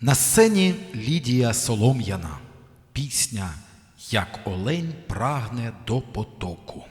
На сцені Лідія Солом'яна, пісня, як Олень прагне до потоку.